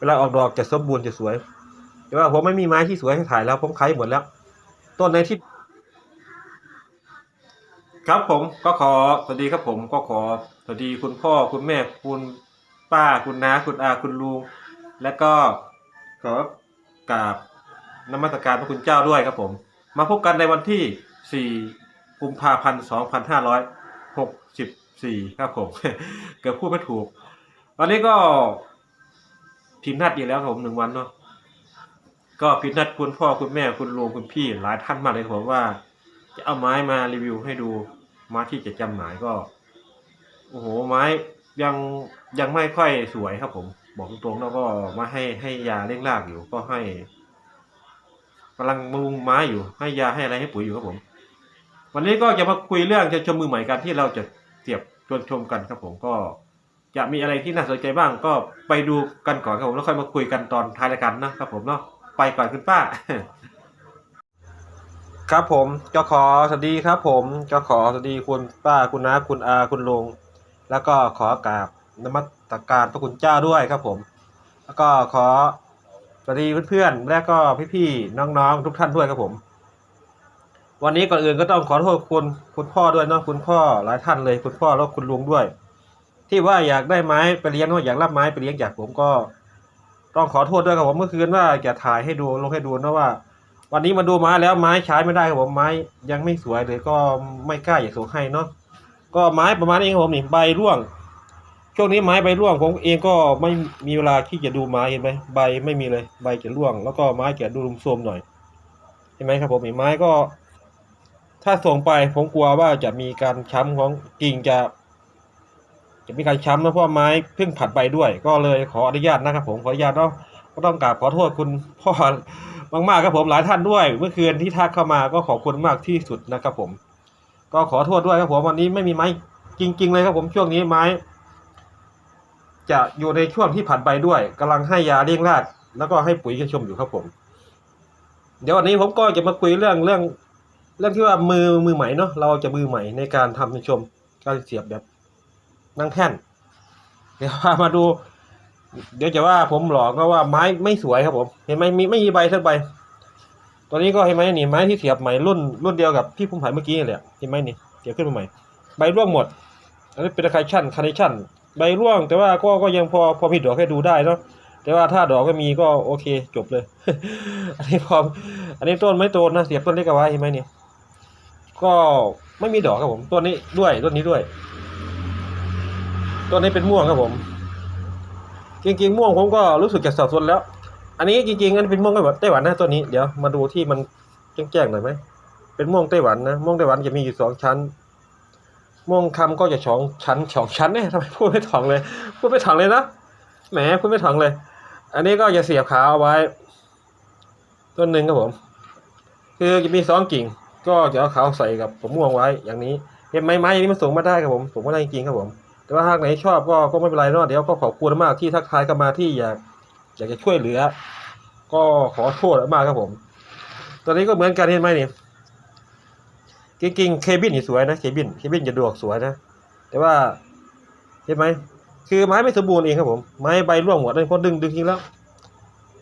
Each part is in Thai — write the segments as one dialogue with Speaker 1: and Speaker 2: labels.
Speaker 1: เวลาออกดอกจะสมบูรณ์จะสวย แต่ว่าผมไม่มีไม้ที่สวยให้ถ่ายแล้ว ผมขายหมดแล้ว ต้นในที่ ครับผมก็ขอสวัสดีครับผมก็ขอสวัสดีคุณพ่อคุณแม่คุณป้าคุณน้าคุณอาคุณลุงและก็ขอกราบนมัสการพระคุณเจ้าด้วยครับผม มาพบกันในวันที่ 4 กุมภาพันธ์ 2564 ครับผม เกือบพูดไม่ถูก วันนี้ก็ ผิดนัดอีกแล้วครับผมหนึ่งวันเนาะก็ผิดนัดคุณพ่อคุณแม่คุณลุงคุณพี่หลายท่านมากเลยครับผมว่าจะเอาไม้มารีวิวให้ดูไม้ที่จะจำหน่ายก็โอ้โหไม้ยังยังไม่ค่อยสวยครับผม บอกตรงๆแล้วก็มาให้ให้ยาเร่งรากอยู่ก็ให้กำลังบำรุงไม้อยู่ ให้ยาให้อะไรให้ปุ๋ยอยู่ครับผม วันนี้ก็จะมาคุยเรื่องจะชมมือใหม่กันที่เราจะเสียบชวนชมกันครับผมก็ จะมีอะไรที่น่าสนใจบ้างก็ไปดูกันก่อนครับผมแล้วค่อยมาคุยกันตอนท้ายรายการนะครับผมเนาะไปก่อนคุณป้า ครับผมก็ขอสวัสดีครับ ผมก็ขอสวัสดีคุณป้าคุณน้าคุณอาคุณลุงแล้วก็ขอกราบนมัสการพระคุณเจ้าด้วยครับผม แล้วก็ขอสวัสดีเพื่อนๆและก็พี่ๆน้องๆ ทุกท่านด้วยครับผม วันนี้ก่อนอื่นก็ต้องขอโทษคุณคุณพ่อด้วยเนาะคุณพ่อหลายท่านเลยคุณพ่อแล้วคุณลุงด้วย ที่ว่าอยากได้ไม้ไปเลี้ยงเนาะอยากรับไม้ไปเลี้ยงจากผมก็ ต้องขอโทษด้วยครับผมเมื่อคืนว่าจะถ่ายให้ดูลงให้ดูนะว่า วันนี้มาดูไม้แล้วไม้ใช้ไม่ได้ครับผมไม้ยังไม่สวยเลยก็ไม่กล้าอยากส่งให้เนาะก็ไม้ประมาณนี้ครับผมนี่ใบร่วงช่วงนี้ไม้ใบร่วงผมเองก็ไม่มีเวลาที่จะดูไม้เห็นไหมใบไม่มีเลยใบจะร่วง แล้วก็ไม้จะดูรุมโทรมหน่อยเห็นไหมครับผมไม้ก็ ถ้าส่งไปผมกลัวว่าจะมีการช้ำของกิ่งจะ จะมีการช้ำนะเพราะไม้เพิ่งผัดใบด้วย ก็เลยขออนุญาตนะครับ ผมขออนุญาตเนาะก็ต้องกราบขอโทษคุณพ่อมากๆครับผมหลายท่านด้วย เมื่อคืนที่ทักเข้ามาก็ขอบคุณมากที่สุดนะครับ ผม ก็ขอโทษด้วยครับผมวันนี้ไม่มีไม้จริง ๆ เลยครับผมช่วงนี้ไม้ จะอยู่ในช่วงที่ผัดใบด้วยกำลังให้ยาเลี้ยงรากแล้วก็ให้ปุ๋ยกระชมอยู่ครับผม เดี๋ยววันนี้ผมก็จะมาคุยเรื่องเรื่อง เรื่องที่ว่ามือมือใหม่เนาะเราจะมือใหม่ในการทำให้ชมการเสียบแบบ นั่งแท่นเดี๋ยวพามาดู เดี๋ยวจะว่าผมหลอกก็ว่าไม้ไม่สวยครับผม เห็นไหมมีไม่มีใบสักใบตัวนี้ก็เห็นไหมนี่ไม้ที่เสียบใหม่รุ่นรุ่นเดียวกับที่ผมถ่ายเมื่อกี้นี่แหละเห็นไหมนี่เสียบขึ้นมาใหม่ ใบร่วงหมด อันนี้เป็นคาชั่นคาร์เนชั่นใบร่วง แต่ว่าก็ก็ยังพอพอผิดดอกให้ดูได้เนาะแต่ว่าถ้าดอกก็มีก็โอเคจบเลย อันนี้พออันนี้ต้นไม่โตนะเสียบต้นเล็กเอาไว้เห็นไหมนี่ก็ไม่มีดอกครับผมต้นนี้ด้วยต้นนี้ด้วย ต้นนี้เป็นม่วงครับผมจริงๆม่วงผมก็รู้สึกจะสับสนแล้ว อันนี้จริงๆอันนเป็นม่วงไต้หวันนะตัวนี้เดี๋ยวมาดูที่มันแจ้งๆหน่อยไหมเป็นม่วงไต้หวันนะม่วงไต้หวันจะมีอยู่สองชั้นม่วงคำก็จะสองชั้นสองชั้นเนี่ยทำไมพูดไม่ถ่องเลยพูดไม่ถ่องเลยนะแหมพูดไม่ถ่องเลย อันนี้ก็จะเสียบขาเอาไว้ ต้นหนึ่งครับผม คือจะมีสองกิ่ง ก็จะเอาขาใส่กับผมม่วงไว้อย่างนี้เห็นไหมไม้อย่างนี้มันส่งมาได้ครับผมส่งมาได้จริงๆครับผม แต่ว่าหากไหนชอบก็ก็ไม่เป็นไรเนาะเดี๋ยวก็ขอบคุณมากที่ทักทายกันมาที่อยากอยากจะช่วยเหลือ ก็ขอโทษมากครับผม ตอนนี้ก็เหมือนกันเห็นไหมนี่จริงๆเคบินนี่สวยนะเคบินเคบินจะดอกสวยนะ แต่ว่าเห็นไหมคือไม้ไม่สมบูรณ์เองครับผม ไม้ใบร่วงหมดเลยเพราะดึงดึงทิ้งแล้ว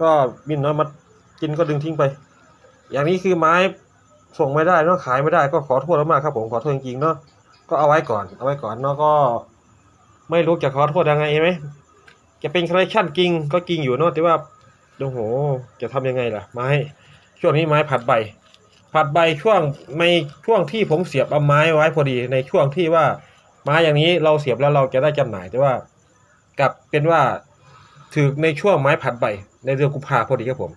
Speaker 1: ก็บินน้อยมากินก็ดึงทิ้งไป อย่างนี้คือไม้ส่งไม่ได้เนาะขายไม่ได้ก็ขอโทษมากครับผมขอโทษจริงๆเนาะก็เอาไว้ก่อน เอาไว้ก่อนเนาะก็ ไม่รู้จะขอโทษยังไงไหมจะเป็นคอลเลคชันกิงก็กิงอยู่เนาะแต่ว่าโอ้โห จะทำยังไงล่ะ ไม้ ช่วงนี้ไม้ผัดใบ ผัดใบช่วงในช่วงที่ผมเสียบเอาไม้ไว้พอดี ในช่วงที่ว่าไม้อย่างนี้เราเสียบแล้วเราจะได้จำหน่ายแต่ว่ากลับเป็นว่าถือในช่วงไม้ผัดใบ ในเดือนกุมภาพอดีครับผม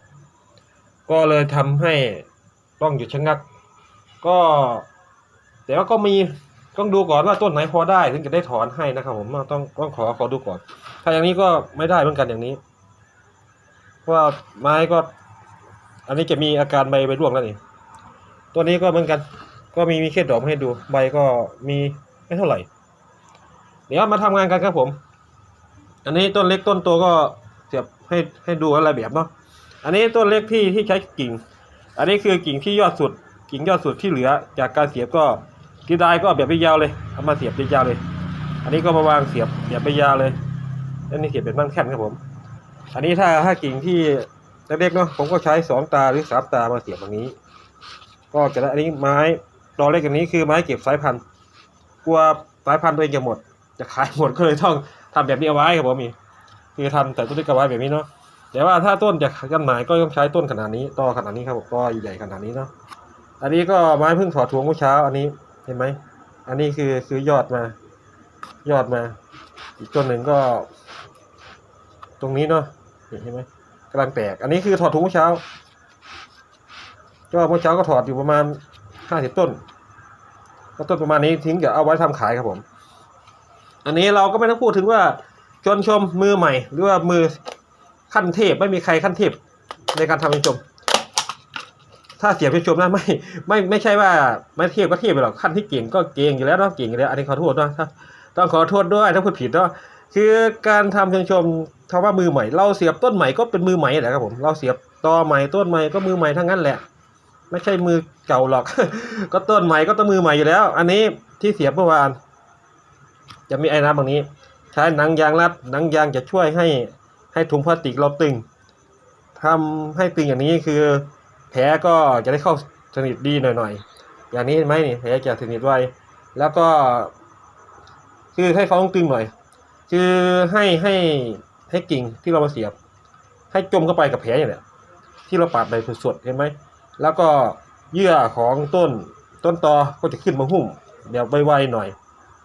Speaker 1: ก็เลยทำให้ต้องหยุดชะงัก ก็ แต่ว่าก็มี ต้องดูก่อนว่าต้นไหนพอได้ถึงจะได้ถอนให้นะครับ ผมต้องต้องขอขอดูก่อน ถ้าอย่างนี้ก็ไม่ได้เหมือนกันอย่างนี้เพราะว่าไม้ก็ อันนี้จะมีอาการใบใบร่วงแล้วนี่ตัวนี้ก็เหมือนกัน ก็มีมีแค่ดอกให้ดูใบก็มีไม่เท่าไหร่ เดี๋ยวมาทำงานกันครับผม อันนี้ต้นเล็กต้นโตก็เสียบให้ให้ดูอะไรแบบเนาะอันนี้ต้นเล็กที่ที่ใช้กิ่ง อันนี้คือกิ่งที่ยอดสุด กิ่งยอดสุดที่เหลือ จากการเสียบก็ ที่ได้ก็แบบไปยาวเลยเอามาเสียบไปยาวเลย อันนี้ก็มาวางเสียบเสียบไปยาวเลยแล้วนี่เสียบเป็นบ้านแค่นครับผม อันนี้ถ้าถ้ากิ่งที่เล็กๆเนาะผมก็ใช้สองตาหรือสามตามาเสียบตรงนี้ ก็จะได้อันนี้ไม้ตอเล็กอย่างนี้คือไม้เก็บสายพันธุ์กลัวสายพันธุ์ตัวเองจะหมด จะขายหมดก็เลยต้องทำแบบนี้เอาไว้ครับผมมีคือทำแต่ต้นเล็กเอาไว้แบบนี้เนาะแต่ว่าถ้าต้นจะจำหน่ายก็ต้องใช้ต้นขนาดนี้ต่อขนาดนี้ครับผมต่อใหญ่ขนาดนี้เนาะอันนี้ก็ไม้เพิ่งถอดทวงเมื่อเช้าอันนี้ เห็นไหม อันนี้คือซื้อยอดมา ยอดมา อีกต้นหนึ่งก็ ตรงนี้เนาะเห็นไหมกำลังแตก อันนี้คือถอดถุงเช้า ก็เมื่อเช้าก็ถอดอยู่ประมาณห้าสิบต้นก็ต้นประมาณนี้ทิ้งจะเอาไว้ทำขายครับผม อันนี้เราก็ไม่ต้องพูดถึงว่าชนชมมือใหม่ หรือว่ามือขั้นเทพไม่มีใครขั้นเทพในการทำชนชม ถ้าเสียบชวนชมนะไม่ไม่ไม่ใช่ว่าไม่เทียบก็เทียบไปหรอกขั้นที่เก่งก็เก่งอยู่แล้วเนาะเก่งอยู่แล้วอันนี้ขอโทษเนาะถ้าต้องขอโทษด้วยถ้าพูดผิดเนาะคือการทำชวนชมคำว่ามือใหม่ เราเสียบต้นใหม่ก็เป็นมือใหม่แหละครับผมเราเสียบตอใหม่ต้นใหม่ก็มือใหม่ทั้งนั้นแหละ ไม่ใช่มือเก่าหรอก ก็ต้นใหม่ก็ต้องมือใหม่อยู่แล้ว อันนี้ที่เสียบเมื่อวาน จะมีไอ้น้ำบางนี้ ใช้หนังยางรัดหนังยางจะช่วยให้ให้ถุงพลาสติกเราตึงทำให้ตึงอย่างนี้คือ แผลก็จะได้เข้าสนิทดีหน่อยๆ อย่างนี้ไหมนี่แผลจะสนิทไวแล้วก็ คือให้เขาต้องตึงหน่อย คือให้ให้ให้กิ่งที่เรามาเสียบ ให้จมเข้าไปกับแผลอย่างเนี้ยที่เราปาดไปสดๆเห็นไหมแล้วก็เยื่อของต้นต้นตอก็จะขึ้นมาหุ้มเดี๋ยวไวๆหน่อย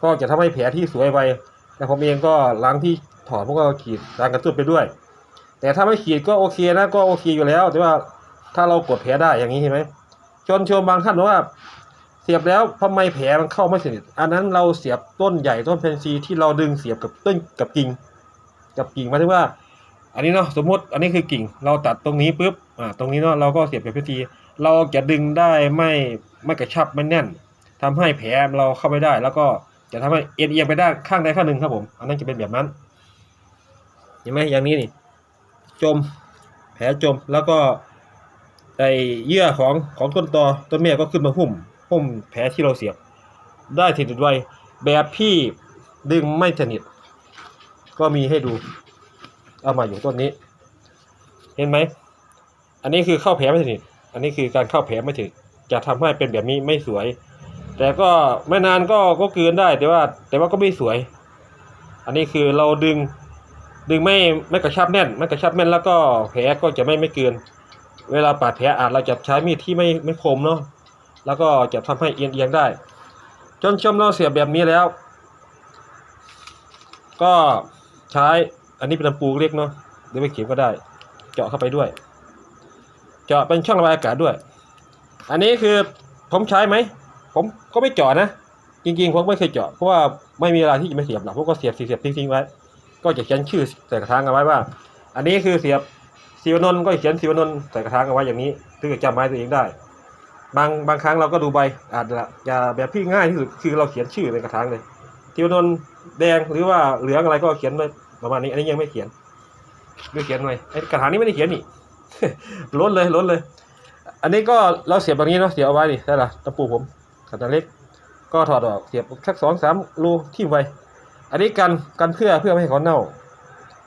Speaker 1: ก็จะทำให้แผลที่สวยไวแต่ผมเองก็ล้างที่ถอนพวกก็ขีดล้างกระตุ้นไปด้วย แต่ถ้าไม่ขีดก็โอเคนะก็โอเคอยู่แล้ว แต่ว่า ถ้าเรากดแผลได้อย่างนี้เห็นไหมชนชมบางท่านบอกว่า เสียบแล้วทำไมแผลมันเข้าไม่สนิทอันนั้นเราเสียบต้นใหญ่ต้นเพนซีที่เราดึงเสียบกับต้นกับกิ่ง กับกิ่งมายถึงว่า อันนี้เนาะสมมติอันนี้คือกิ่ง เราตัดตรงนี้ปุ๊บอ่าตรงนี้เนาะเราก็เสียบแบบเพนซีเราจะดึงได้ไม่ไม่กระชับไม่แน่นทำให้แผลเราเข้าไม่ได้ แล้วก็จะทำให้เอียงเอียงไปด้านข้างใดข้างหนึ่งครับผม อันนั้นจะเป็นแบบนั้นเห็นไหมอย่างนี้นี่ จม แผลจมแล้วก็ ไอเยื่อของของต้นตอต้นแม่ก็ขึ้นมาหุ้มหุ้มแผลที่เราเสียบ ได้สนิทไวแบบพี่ดึงไม่สนิทก็มีให้ดู เอามาอยู่ต้นนี้ เห็นไหม อันนี้คือเข้าแผลไม่สนิทอันนี้คือการเข้าแผลไม่ถึงจะทำให้เป็นแบบนี้ไม่สวย แต่ก็ไม่นานก็ก็เกินได้แต่ว่า แต่ว่าก็ไม่สวย อันนี้คือเราดึง ดึงไม่ไม่กระชับแน่น ไม่กระชับแน่นแล้วก็แผลก็จะไม่ไม่เกิน เวลาปาดแผลอาจเราจะใช้มีดที่ไม่ไม่คมเนาะแล้วก็จะทำให้เอียงเอียงได้ จนชมเราเสียบแบบนี้แล้ว ก็ใช้อันนี้เป็นลำปูเล็กเนาะหรือไม่เข็มก็ได้ เจาะเข้าไปด้วย เจาะเป็นช่องระบายอากาศด้วย อันนี้คือผมใช้ไหมผมก็ไม่เจาะนะจริงๆผมไม่เคยเจาะเพราะว่าไม่มีเวลาที่จะไม่เสียบหรอกผมก็เสียบเสียบทิ้งๆไว้ ก็จะเขียนชื่อใส่กระถางเอาไว้ว่า อันนี้คือเสียบ ศิวนนท์ก็เขียนศิวนนท์ใส่กระถางเอาไว้อย่างนี้เพื่อจำไม้ตัวเองได้ บางบางครั้งเราก็ดูใบอาจจะอย่าแบบที่ง่ายที่สุดคือเราเขียนชื่อในกระถางเลยศิวนนท์แดงหรือว่าเหลืองอะไรก็เขียนไว้ประมาณนี้ อันนี้ยังไม่เขียนไม่เขียนไว้ไอ้กระถางนี้ไม่ได้เขียนนี่ล้นเลยล้นเลย อันนี้ก็เราเสียบแบบนี้เนาะเสียบเอาไว้ดิได้ละตะปูผมขนาดเล็กก็ถอดออกเสียบสักสองสามรูทิ่มไว้ อันนี้กันกันเพื่อเพื่อไม่ให้เขาเน่า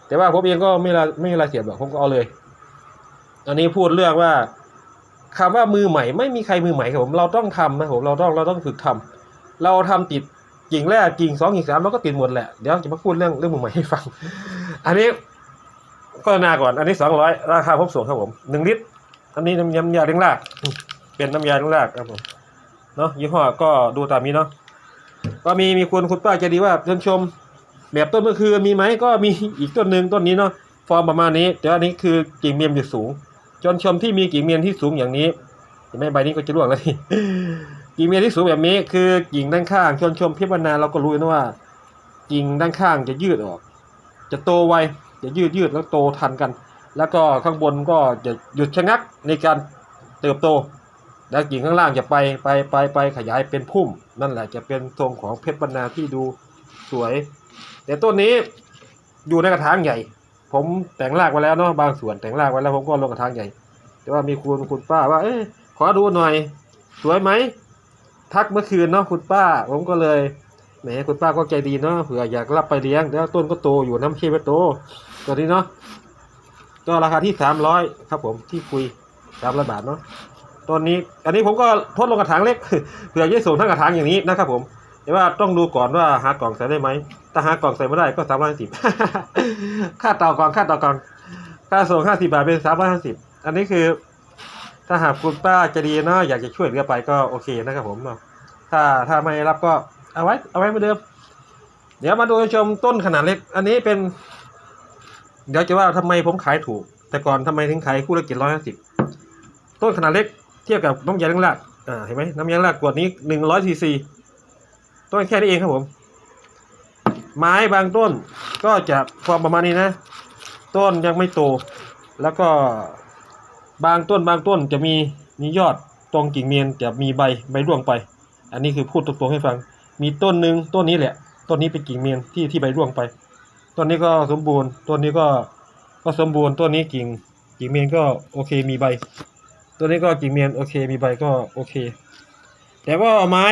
Speaker 1: แต่ว่าผมเองก็ไม่ละไม่มีอะไรเสียบหรอกผมก็เอาเลย อันนี้พูดเรื่องว่าคำว่ามือใหม่ ไม่มีใครมือใหม่ครับผมเราต้องทำนะผมเราต้องเราต้องฝึกทำเราทำติดกิ่งแรกกิ่งสองกิ่งสามเราก็ติดหมดแหละเดี๋ยวจะมาพูดเรื่องเรื่องมือใหม่ให้ฟัง อันนี้ก็นาก่อน อันนี้สองร้อยราคาพบส่งครับผมหนึ่งลิตรอันนี้น้ำยำยาเลี้ยงรากเป็นน้ำยาเลี้ยงรากครับผมเนาะยี่ห้อก็ดูตามนี้เนาะก็มีมีคุณคุณป้าใจดีว่าเชิญชมแบบต้นก็คือมีไหมก็มีอีกต้นหนึ่งต้นนี้เนาะฟอร์มประมาณนี้แต่อันนี้คือกิ่งเมียมอยู่สูง จนชมที่มีกิ่งเมียมที่สูงอย่างนี้เห็นไหมใบนี้ก็จะร่วงแล้วนี่กิ่งเมียมที่สูงแบบนี้ คือกิ่งด้านข้างชนชมพิบรรณาเราก็รู้นะว่า กิ่งด้านข้างจะยืดออก จะโตไวจะยืดยืดแล้วโตทันกัน แล้วก็ข้างบนก็จะหยุดชะงักในการเติบโต แล้วกิ่งข้างล่างจะไปไปไปไปขยายเป็นพุ่ม นั่นแหละจะเป็นทรงของเพชรบรรณาที่ดูสวย แต่ต้นนี้อยู่ในกระถางใหญ่ ผมแต่งรากไว้แล้วเนาะบางส่วนแต่งรากไว้แล้วผมก็ลงกระถางใหญ่ แต่ว่ามีคุณคุณป้าว่า เอ๊ะขอดูหน่อย สวยไหมทักเมื่อคืนเนาะคุณป้า ผมก็เลยแหมคุณป้าก็ใจดีเนาะเผื่ออยากรับไปเลี้ยงแล้วต้นก็โตอยู่น้ำเชื่อมโตตัวนี้เนาะก็ราคาที่สามร้อยครับผมที่คุยสามร้อยบาทเนาะต้นนี้ อันนี้ผมก็ทดลงกระถางเล็กเผื่อจะส่งทั้งกระถางอย่างนี้นะครับผมแต่ว่าต้องดูก่อนว่าหากล่องใส่ได้ไหม ถ้าหากล่องใส่ไม่ได้ก็สามร้อยสิบค่าต่อกล่องค่าต่อกล่องค่าส่งห้าสิบาทเป็นสามร้อยห้าสิบอันนี้คือ ถ้าหากคุณป้าจะดีเนาะอยากจะช่วยเหลือไปก็โอเคนะครับผมเนาะถ้าถ้าไม่รับก็เอาไว้ เอาไว้เหมือนเดิม เดี๋ยวมาดูชมต้นขนาดเล็ก อันนี้เป็น เดี๋ยวจะว่าทำไมผมขายถูก แต่ก่อนทำไมถึงขายคู่ละเจ็ดร้อยห้าสิบต้นขนาดเล็กเทียบกับน้ำยาล้างรากอ่าเห็นไหมน้ำยาล้างรากขวดนี้หนึ่งร้อยซีซีต้นแค่นี้เองครับผม ไม้บางต้นก็จะความประมาณนี้นะ ต้นยังไม่โต แล้วก็บางต้นบางต้นจะมีมียอดตรงกิ่งเมียนจะมีใบใบร่วงไป อันนี้คือพูดตรงๆให้ฟัง มีต้นหนึ่งต้นนี้แหละ ต้นนี้เป็นกิ่งเมียนที่ที่ใบร่วงไป ต้นนี้ก็สมบูรณ์ ต้นนี้ก็ก็สมบูรณ์ ต้นนี้กิ่งกิ่งเมียนก็โอเคมีใบ ต้นนี้ก็กิ่งเมียนโอเคมีใบก็โอเค แต่ว่าไม้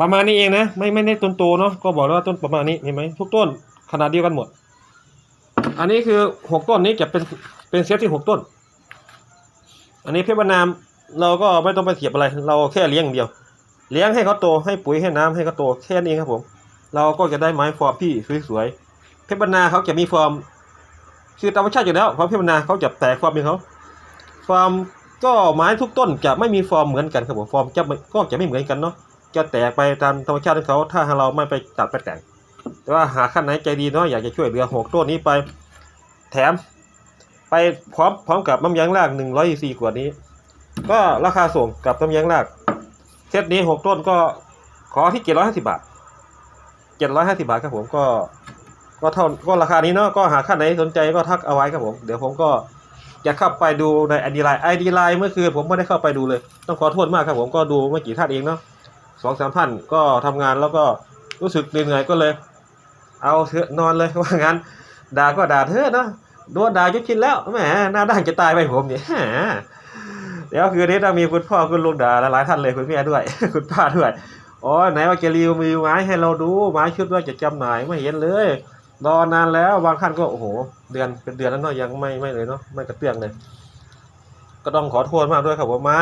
Speaker 1: ประมาณนี้เองนะ ไม่ไม่ได้ต้นโตเนาะก็บอกแล้วว่าต้นประมาณนี้เห็นไหมทุกต้นขนาดเดียวกันหมด อันนี้คือหกต้นนี้จะเป็นเป็นเซตที่หกต้น อันนี้เพชรบรรนามเราก็ไม่ต้องไปเสียบอะไร เราแค่เลี้ยงเดียว เลี้ยงให้เขาโตให้ปุ๋ยให้น้ำให้เขาโตแค่นี้เองครับผม เราก็จะได้ไม้ฟอร์มที่สวยๆเพชรบรรณาเขาจะมีฟอร์มคือธรรมชาติอยู่แล้วเพราะเพชรบรรณาเขาจะแตกฟอร์มของเขาฟอร์มก็ไม้ทุกต้นจะไม่มีฟอร์มเหมือนกันครับผมฟอร์มจะก็จะไม่เหมือนกันเนาะ จะแตกไปตามธรรมชาติของเขาถ้าเราไม่ไปตัดไปแต่ง แต่ว่าหาขั้นไหนใจดีเนาะอยากจะช่วยเหลือหกต้นนี้ไป แถม ไปพร้อมพร้อมกับน้ำยางรากหนึ่งร้อยสี่ขวดนี้ ก็ราคาส่งกับน้ำยางรากเซตนี้หกต้นก็ขอที่เจ็ดร้อยห้าสิบบาทเจ็ดร้อยห้าสิบาทครับผมก็ ก็เท่าก็ราคานี้เนาะก็หาขั้นไหนสนใจก็ทักเอาไว้ครับผมเดี๋ยวผมก็จะเข้าไปดูในไอดีไลน์ไอดีไลน์เมื่อคืนผมไม่ได้เข้าไปดูเลย ต้องขอโทษมากครับผมก็ดูไม่กี่ท่านเองเนาะ องสามท่านก็ทำงานแล้วก็รู้สึกเหนื่อยๆก็เลย เอาเถอะนอนเลยว่างั้น ด่าก็ด่าเถอะนะโดนด่ายุดชินแล้วแหมหน้าด้านจะตายไปผมเนี่ยเดี๋ยวคืนนี้ต้องมีคุณพ่อคุณลุงด่าหลายท่านเลยคุณแม่ด้วย คุณป้าด้วยอ๋อไหนว่าจะรีวิวมีไม้ให้เราดูไม้ชุดว่าจะจำหน่ายไม่เห็นเลยรอนานแล้วบางท่านก็โอ้โห เดือนเป็นเดือนแล้วเนาะยังไม่ไม่เลยเนาะไม่กระเตื้องเลย ก็ต้องขอโทษมากด้วยครับว่าไม้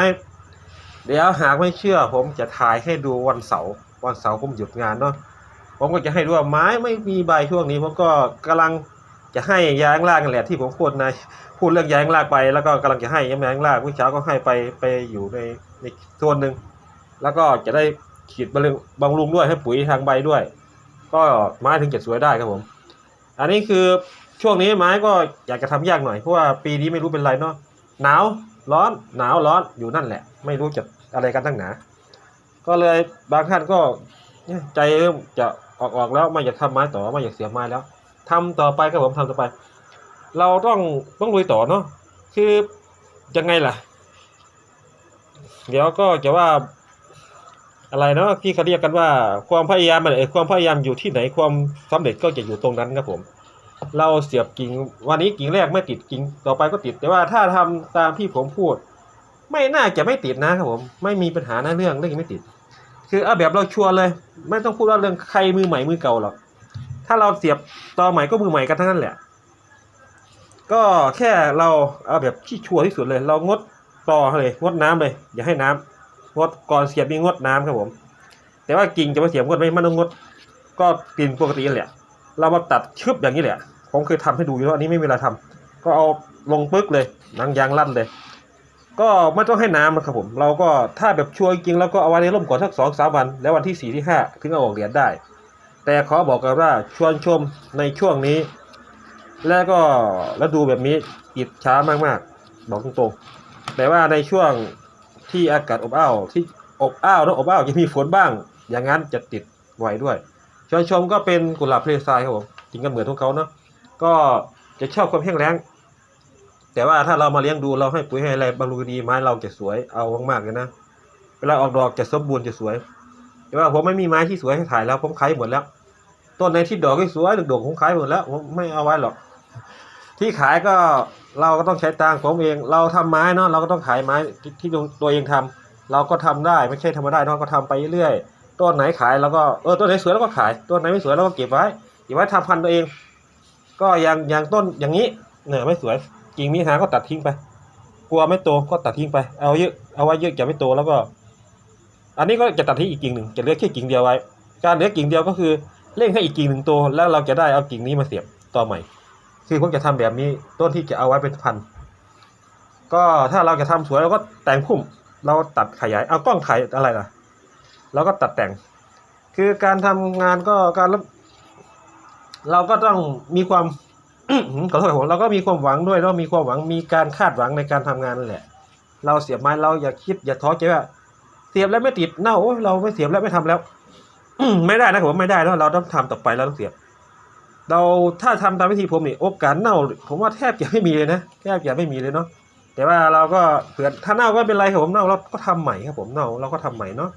Speaker 1: เดี๋ยวหากไม่เชื่อ ผมจะถ่ายให้ดูวันเสาร์วันเสาร์ผมหยุดงานเนาะผมก็จะให้ดูว่าไม้ไม่มีใบช่วงนี้ ผมก็กำลังจะให้ยางล่างนั่นแหละที่ผมพูดในพูดเรื่องยางล่างไป แล้วก็กำลังจะให้ยางล่างวิชาก็ให้ไปไปอยู่ในในส่วนหนึ่งแล้วก็จะได้ฉีดบำรุงบำรุงด้วยให้ปุ๋ยทางใบด้วย ก็ไม้ถึงจะสวยได้ครับผม อันนี้คือช่วงนี้ไม้ก็อยากจะทำยากหน่อยเพราะว่าปีนี้ไม่รู้เป็นไรเนาะหนาวร้อนหนาวร้อนอยู่นั่นแหละ ไม่รู้จะ อะไรกันตั้งหนา ก็เลยบางท่านก็ใจเริ่มจะออกออกแล้วไม่อยากทำไม้ต่อไม่อยากเสียไม้แล้วทำต่อไปครับผมทำต่อไป เราต้องต้องลุยต่อเนาะคือยังไงล่ะ เดี๋ยวก็จะว่าอะไรเนาะที่เขาเรียกกันว่าความพยายามมันเออความพยายามอยู่ที่ไหนความสำเร็จก็จะอยู่ตรงนั้นครับผม เราเสียบกิ่งวันนี้กิ่งแรกไม่ติดกิ่งต่อไปก็ติด แต่ว่าถ้าทำตามที่ผมพูด ไม่น่าจะไม่ติดนะครับผมไม่มีปัญหาในะเรื่องเรื่องไม่ติด คือเอาแบบเราชัวร์เลย ไม่ต้องพูดว่าเรื่องใครมือใหม่มือเก่าหรอกถ้าเราเสียบต่อใหม่ก็มือใหม่กันทั้งนั้นแหละ ก็แค่เราเอาแบบที่ชัวร์ที่สุดเลย เรางดต่อเลยงดน้ำเลย อย่าให้น้ำงดก่อนเสียบมีงดน้ำครับผม แต่ว่ากิ่งจะมาเสียบงดไม่ไม่ต้องงด ก็กินปกติแหละ เรามาตัดชึบอย่างนี้แหละผมเคยทำให้ดูอยู่แล้วอันนี้ไม่มีเวลาทำก็เอาลงปึ๊กเลยนังยางลั่นเลย ก็ไม่ต้องให้น้ำนะครับผม เราก็ถ้าแบบชัวร์จริงแล้วก็เอาไว้ในร่มก่อนสักสองสามวัน แล้ววันที่สี่ที่ห้าถึงเอาออกเหรียญได้ แต่ขอบอกกันว่าชวนชมในช่วงนี้ แล้วก็แล้วดูแบบนี้อิดช้ามากๆ บอกตรงๆ แต่ว่าในช่วงที่อากาศอบอ้าวที่อบอ้าวแล้วอบอ้าวจะมีฝนบ้าง อย่างนั้นจะติดไว้ด้วยชวนชมก็เป็นกุหลาบทะเลทรายครับผมจริงกันเหมือนของเขาเนาะก็จะชอบความแห้งแล้ง แต่ว่าถ้าเรามาเลี้ยงดูเราให้ปุ๋ยให้อะไรบำรุงดีไม้เราจะสวยเอามากๆเลยนะเวลาออกดอกจะสมบูรณ์จะสวย แต่ว่าผมไม่มีไม้ที่สวยให้ถ่ายแล้วผมขายหมดแล้ว ต้นในที่ดอกที่สวยๆดอกๆผมขายหมดแล้วผมไม่เอาไว้หรอก ที่ขายก็เราก็ต้องใช้ตังผมเอง เราทำไม้เนาะเราก็ต้องขายไม้ที่ตัวเองทำเราก็ทำได้ไม่ใช่ทำไม่ได้เนาะก็ทำไปเรื่อยๆต้นไหนขายเราก็เออต้นไหนสวยเราก็ขายต้นไหนไม่สวยเราก็เก็บไว้เก็บไว้ทำพันธุ์ตัวเอง ก็อย่างอย่างต้นอย่างนี้เนี่ยไม่สวย กิ่งมีหางก็ตัดทิ้งไป กลัวไม่โตก็ตัดทิ้งไป เอาเยอะ เอาไว้เยอะจะไม่โตแล้วก็ อันนี้ก็จะตัดทิ้งอีกกิ่งหนึ่งจะเหลือแค่กิ่งเดียวไว้ การเหลือกิ่งเดียวก็คือเร่งให้อีกกิ่งหนึ่งโตแล้วเราจะได้เอากิ่งนี้มาเสียบต่อใหม่ คือผมจะทำแบบนี้ต้นที่จะเอาไว้เป็นพัน ก็ถ้าเราจะทำสวยเราก็แต่งพุ่ม เราตัดขยาย เอากล้องถ่ายอะไรล่ะ เราก็ตัดแต่ง คือการทำงานก็การเราก็ต้องมีความ ขอโทษครับผมเราก็มีความหวังด้วยเนาะมีความหวังมีการคาดหวังในการทำงานนั่นแหละ เราเสียบไม้เราอย่าคิดอย่าท้อใจว่าเสียบแล้วไม่ติดเน่าเราไม่เสียบแล้วไม่ทำแล้วไม่ได้นะผมไม่ได้เนาะเราต้องทำต่อไปเราต้องเสียบ เราถ้าทำตามวิธีผมนี่โอกาสเน่า ผมว่าแทบจะไม่มีเลยนะแทบจะไม่มีเลยเนาะแต่ว่าเราก็เผื่อถ้าเน่าก็เป็นไรครับผมเน่าเราก็ทำใหม่ครับผมเน่าเราก็ทำใหม่เนาะ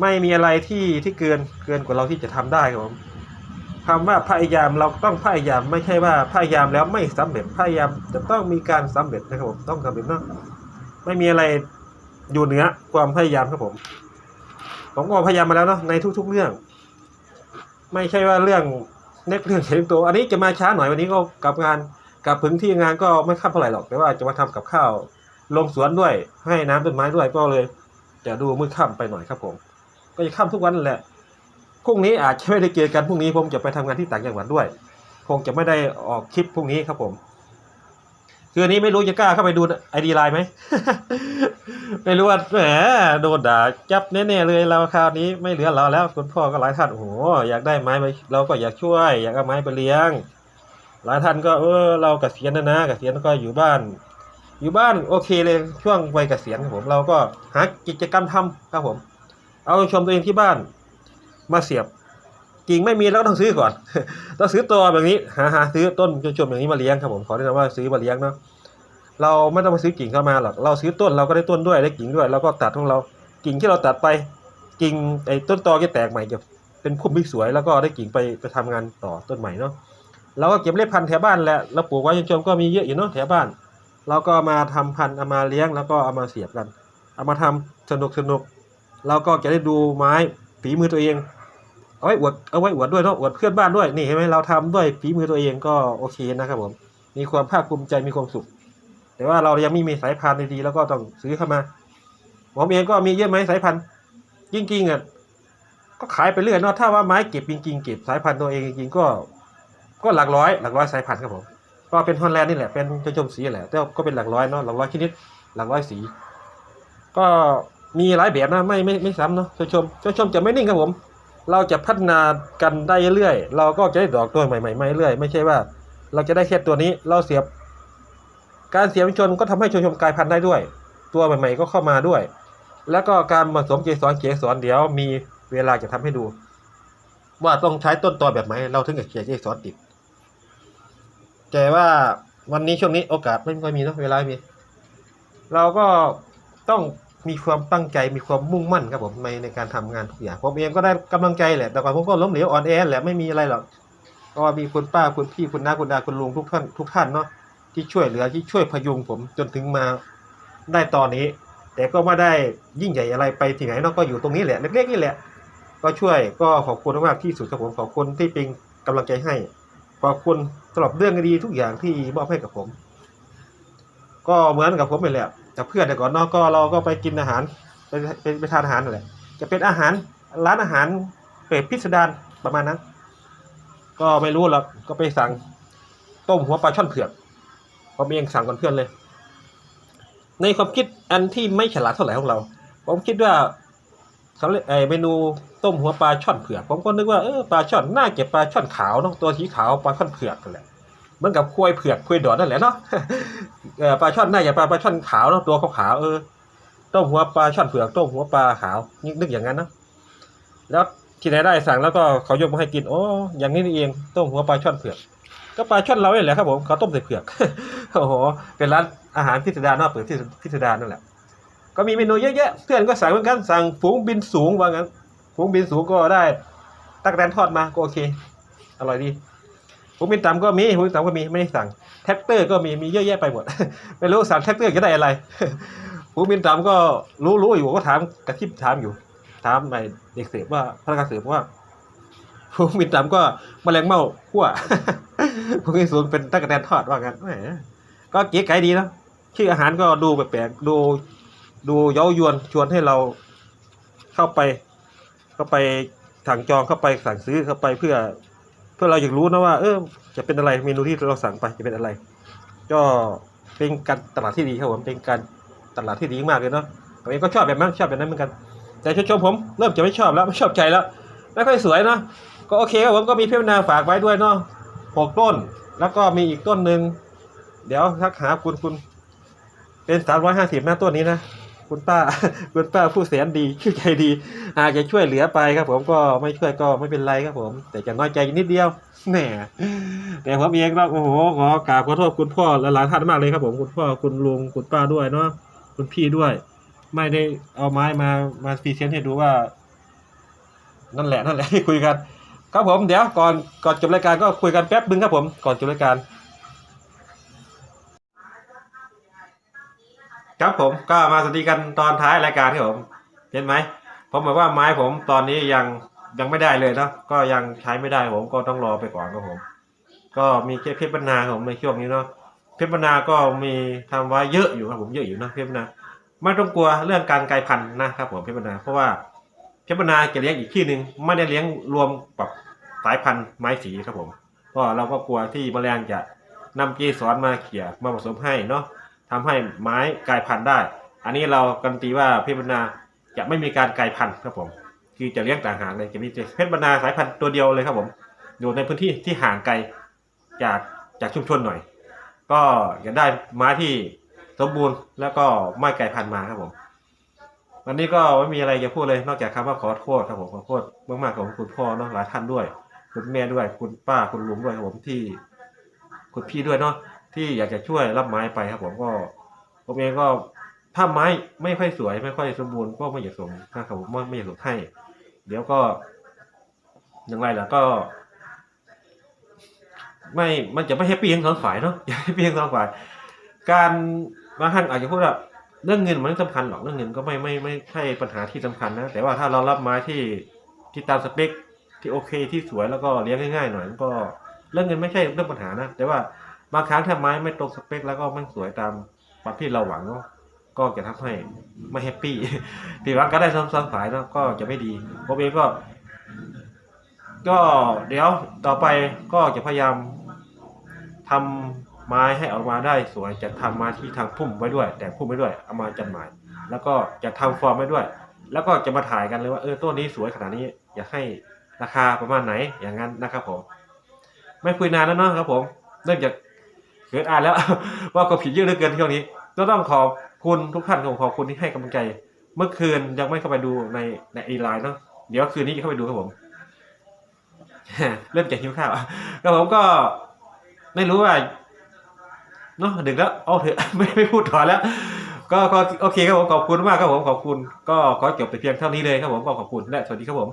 Speaker 1: ไม่มีอะไรที่ที่เกินเกินกว่าเราที่จะทำได้ครับผม คำว่าพยายามเราต้องพยายามไม่ใช่ว่าพยายามแล้วไม่สำเร็จพยายามจะต้องมีการสำเร็จนะครับผมต้องสำเร็จเนาะไม่มีอะไรอยู่เหนือความพยายามครับผมผมก็พยายามมาแล้วเนาะในทุก ๆ เรื่อง ไม่ใช่ว่าเรื่องเน็กเรื่องเฉลิมตัว อันนี้จะมาช้าหน่อยวันนี้ก็กลับงานกลับถึงที่งานก็ไม่ค่ำเท่าไหร่หรอกแต่ว่าจะมาทำกับข้าวลงสวนด้วย ให้น้ำต้นไม้ด้วยก็เลย จะดูมืดค่ำไปหน่อยครับผม ก็จะค่ำทุกวันแหละ พรุ่งนี้อาจจะไม่ได้เจอกันพรุ่งนี้ผมจะไปทำงานที่ต่างจังหวัดด้วย คงจะไม่ได้ออกคลิปพรุ่งนี้ครับผม คืออันนี้ไม่รู้จะกล้าเข้าไปดูไอดีไลน์ไหมไม่รู้ว่าแหมโดนด่าจับแน่ๆเลยเราคราวนี้ไม่เหลือเราแล้วคุณพ่อก็หลายท่านโอ้โหอยากได้ไม้ไปเราก็อยากช่วย อยากเอาไม้ไปเลี้ยง หลายท่านก็เออเราเกษียณนะนะเกษียณก็อยู่บ้าน อยู่บ้านโอเคเลยช่วงวัยเกษียณครับผมเราก็หากิจกรรมทำครับผม เอาชมตัวเองที่บ้าน มาเสียบกิ่งไม่มีแล้วก็ต้องซื้อก่อน ต้องซื้อตัวแบบนี้หาหาซื้อต้นชมๆอย่างนี้มาเลี้ยงครับผมขอแนะนำว่าซื้อมาเลี้ยงเนาะเราไม่ต้องไปซื้อกิ่งเข้ามาหรอกเราซื้อต้นเราก็ได้ต้นด้วยได้กิ่งด้วยแล้วก็ตัดของเรากิ่งที่เราตัดไปกิ่งไอ้ต้นตอก็แตกใหม่จะเป็นพุ่มที่สวยแล้วก็ได้กิ่งไปไปทำงานต่อต้นใหม่เนาะเราก็เก็บเล็บพันธุ์แถวบ้านแหละเราปลูกไว้จนๆก็มีเยอะอยู่เนาะแถวบ้าน เราก็มาทำพันธุ์เอามาเลี้ยงแล้วก็เอามาเสียบกัน เอามาทำสนุกสนุกเราก็จะได้ดูไม้ฝีมือตัวเอง เอาไว้อวดเอาไว้อวดด้วยเนาะอวดเพื่อนบ้านด้วยนี่เห็นไหมเราทำด้วยฝีมือตัวเองก็โอเคนะครับผมมีความภาคภูมิใจมีความสุข แต่ว่าเรายังไม่มีสายพันธุ์ดีๆแล้วก็ต้องซื้อเข้ามาผมเองก็มีเยอะไหมสายพันธุ์จริงๆอะก็ขายไปเรื่อยเนาะถ้าว่าไม้เก็บจริงๆเก็บสายพันธุ์ตัวเองจริงๆก็ ก็หลักร้อยหลักร้อยสายพันธุ์ครับผมก็เป็นฮอลแลนด์นี่แหละเป็นจมสีแหละแต่ก็เป็นหลักร้อยเนาะหลักร้อยชนิดหลักร้อยสี ก็มีหลายแบบนะไม่ไม่ไม่ซ้ำเนาะชมชมชมจะไม่นิ่งครับผม เราจะพัฒนากันได้เรื่อยๆเราก็จะได้ดอกตัวใหม่ๆมาเรื่อยๆไม่ใช่ว่า เราจะได้แค่ตัวนี้เราเสียบ การเสียบชนก็ทำให้ชนชมกลายพันธุ์ได้ด้วย ตัวใหม่ ๆ ก็เข้ามาด้วย แล้วก็การผสมเกสรเกสรเดี๋ยวมีเวลาจะทำให้ดู ว่าต้องใช้ต้นตอแบบไหนเราถึงจะเขียนเกสรติดแต่ว่าวันนี้ช่วงนี้โอกาสไม่ค่อยมีเนอะเวลาไม่มี เราก็ต้อง มีความตั้งใจมีความมุ่งมั่นครับผมในในการทำงานทุกอย่างผมเองก็ได้กำลังใจแหละแต่ก่อนผมก็ล้มเหลวอ่อนแอแหละไม่มีอะไรหรอกก็มีคุณป้าคุณพี่คุณน้าคุณดาคุณลุงทุกท่านทุกท่านเนาะที่ช่วยเหลือที่ช่วยพยุงผมจนถึงมาได้ตอนนี้ แต่ก็ไม่ได้ยิ่งใหญ่อะไรไปที่ไหนเนาะก็อยู่ตรงนี้แหละเล็กๆนี่แหละ ก็ช่วยก็ขอบคุณมากที่สุดครับผมขอบคุณที่เป็นกำลังใจให้ ขอบคุณสำหรับเรื่องดีทุกอย่างที่มอบให้กับผม ก็เหมือนกับผมไปแหละ แต่เพื่อนแต่ก่อนเนาะก็เราก็ไปกินอาหารไปไปไปทานอาหารนั่นแหละจะเป็นอาหารร้านอาหารเปิดพิสดารประมาณนั้น ก็ไม่รู้หรอกก็ไปสั่งต้มหัวปลาช่อนเผือกผมเองสั่งก่อนเพื่อนเลย ในความคิดอันที่ไม่ฉลาดเท่าไหร่ของเรา ผมคิดว่าเขาเรียกไอเมนูต้มหัวปลาช่อนเผือกผมก็นึกว่าเออปลาช่อนน่าเก็บปลาช่อนขาวเนาะตัวสีขาวปลาช่อนเผือกกันแหละ มือนกับควยเผือกควยดอดนั่นแหละเนาะปลาช่อนน่าจะปลาปลาช่อนขาวเนาะตัวขาวเออต้มหัวปลาช่อนเผือกต้มหัวปลาขาวนึกนึกอย่างนั้นเนาะแล้วที่ไหนได้สั่งแล้วก็เขายกมาให้กินโอ้อย่างนี้นี่เองต้มหัวปลาช่อนเผือก ก็ปลาช่อนเราเนี่ยแหละครับผมเขาต้มใส่เผือกโอ้โหเป็นร้านอาหารพิสดารนอกเปิดที่พิสดารนั่นแหละก็มีเมนูเยอะแยะเพื่อนก็สั่งเหมือนกันสั่งฝูงบินสูงว่างั้นฝูงบินสูงก็ได้ตักแตนทอดมาก็โอเค อร่อยดี ฝูงบินต่ำก็มีฝูงบินต่ำก็มีไม่ได้สั่งแท็กเตอร์ก็มีมีเยอะแยะไปหมด ไม่รู้สั่งแท็กเตอร์จะได้อะไรฝูงบินต่ำก็รู้รู้อยู่ก็ถามกระทิบถามอยู่ ถามไอ้เด็กเสิร์ฟว่าพนักงานเสิร์ฟว่าฝูงบินต่ำก็แมลงเม่าขั้วพวกนี้ศูนย์เป็นตั๊กแตนทอดว่ากันแหมก็เก๋ไก๋ดีนะชื่ออาหารก็ดูแปลกๆดูดูเย้ายวนชวนให้เราเข้าไป เข้าไปสั่งจองเข้าไปสั่งซื้อเข้าไปเพื่อ เพื่อเราอยากรู้นะว่า เออจะเป็นอะไรเมนูที่เราสั่งไปจะเป็นอะไร ก็เป็นการตลาดที่ดีครับผมเป็นการตลาดที่ดีมากเลยเนาะผมเองก็ชอบแบบนั้นชอบแบบนั้นเหมือนกัน แต่ชมผมเริ่มจะไม่ชอบแล้วไม่ชอบใจแล้วไม่ค่อยสวยเนาะก็โอเคครับผมก็มีเพชรนาฝากไว้ด้วยเนาะหกต้น แล้วก็มีอีกต้นหนึ่งเดี๋ยวทักหาคุณคุณเป็นสามร้อยห้าสิบนะต้นนี้นะ คุณป้าคุณป้าผู้แสนดีชื่อใจดีอาจจะช่วยเหลือไปครับ ผมก็ไม่ช่วยก็ไม่เป็นไรครับผม แต่จะน้อยใจนิดเดียวแหมแต่ผมเองก็โอ้โหขอกราบขอโทษคุณพ่อและหลายท่านมากเลยครับผมคุณพ่อคุณลุงคุณป้าด้วยเนาะคุณพี่ด้วย ไม่ได้เอาไม้มามาพรีเซนต์ให้ดูว่า นั่นแหละนั่นแหละที่คุยกัน ครับผมเดี๋ยวก่อนก่อนจบรายการก็คุยกันแป๊บนึงครับผมก่อนจบรายการ ครับผมก็มาสวัสดีกันตอนท้ายรายการครับผมเห็นไหมผมบอกว่าไม้ผมตอนนี้ยังยังไม่ได้เลยเนาะก็ยังใช้ไม่ได้ผมก็ต้องรอไปก่อนครับผม ก็มีแค่เพชรบรรณาผมในช่วงนี้เนาะเพชรบรรณาก็มีทำไว้เยอะอยู่ครับผมเยอะอยู่นะเพชรบรรณาไม่ต้องกลัวเรื่องการกลายพันธุ์นะครับผมเพชรบรรณาเพราะว่าเพชรบรรณาจะเลี้ยงอีกที่หนึ่งไม่ได้เลี้ยงรวมกับสายพันธุ์ไม้สีครับผมก็เราก็กลัวที่แมลงจะนำเกสรมาเขี่ยมาผสมให้เนาะ ทำให้ไม้กลายพันธุ์ได้ อันนี้เราการันตีว่าเพชรบรรณาจะไม่มีการกลายพันธุ์ครับผมคือจะเลี้ยงต่างหากเลยจะมีเพชรบรรณาสายพันธุ์ตัวเดียวเลยครับผมอยู่ในพื้นที่ที่ห่างไกลจากจากชุมชนหน่อย ก็จะได้ไม้ที่สมบูรณ์แล้วก็ไม่กลายพันธุ์มาครับผมวันนี้ก็ไม่มีอะไรจะพูดเลยนอกจากคำว่าขอโทษครับผมขอโทษมากๆของคุณพ่อเนาะหลายท่านด้วย คุณแม่ด้วยคุณป้าคุณลุงด้วยครับผมที่คุณพี่ด้วยเนาะ ที่อยากจะช่วยรับไม้ไปครับ ผมก็ผมเองก็ถ้าไม้ไม่ค่อยสวย ไม่ค่อยสมบูรณ์ก็ไม่อยากส่งนะครับผมไม่ไม่อยากส่งให้ เดี๋ยวก็อย่างไรล่ะก็ ไม่มันจะไม่แฮปปี้ทั้งสองฝ่ายเนาะอย่าแฮปปี้ทั้งสองฝ่าย การบางท่านอาจจะพูดว่าเรื่องเงินมันไม่สำคัญหรอกเรื่องเงินก็ไม่ไม่ไม่ใช่ปัญหาที่สำคัญนะแต่ว่าถ้าเรารับไม้ที่ที่ตามสเปคที่โอเคที่สวยแล้วก็เลี้ยงง่ายๆหน่อยมันก็เรื่องเงินไม่ใช่เรื่องปัญหานะแต่ว่า บางครั้งถ้าไม้ไม่ตรงสเปค แล้วก็ไม่สวยตามความที่เราหวังก็ก็จะทำให้ไม่แฮปปี้ปีหวังก็ได้ซ้ำๆฝ่ายแล้วก็จะไม่ดีผมเองก็ ก็เดี๋ยวต่อไปก็จะพยายามทำไม้ให้ออกมาได้สวยจะทำไม้ที่ทางพุ่มไว้ด้วย แต่พุ่มไว้ด้วยเอามาจำหน่ายแล้วก็จะทำฟอร์มไว้ด้วย แล้วก็จะมาถ่ายกันเลยว่าเออต้นนี้สวยขนาดนี้ อยากให้ราคาประมาณไหนอย่างนั้นนะครับผม ไม่คุยนานแล้วเนาะครับผมเริ่มจาก เกิดอ่านแล้ว ว่าก็ผิดเยอะเหลือเกินช่วงนี้ก็ต้องขอบคุณทุกท่านขอบคุณที่ให้กำลังใจ เมื่อคืนยังไม่เข้าไปดูในในอีไลน์เนาะเดี๋ยวคืนนี้จะเข้าไปดูครับผมเริ่มจากหิวข้าวแล้วผมก็ไม่รู้ว่าเนาะดึกแล้วเอาเถอะไม่ไม่พูดต่อแล้ว ก็ก็โอเคครับผมขอบคุณมากครับผมขอบคุณ ก็ขอจบแต่เพียงเท่านี้เลยครับผมก็ขอบคุณและสวัสดีครับผม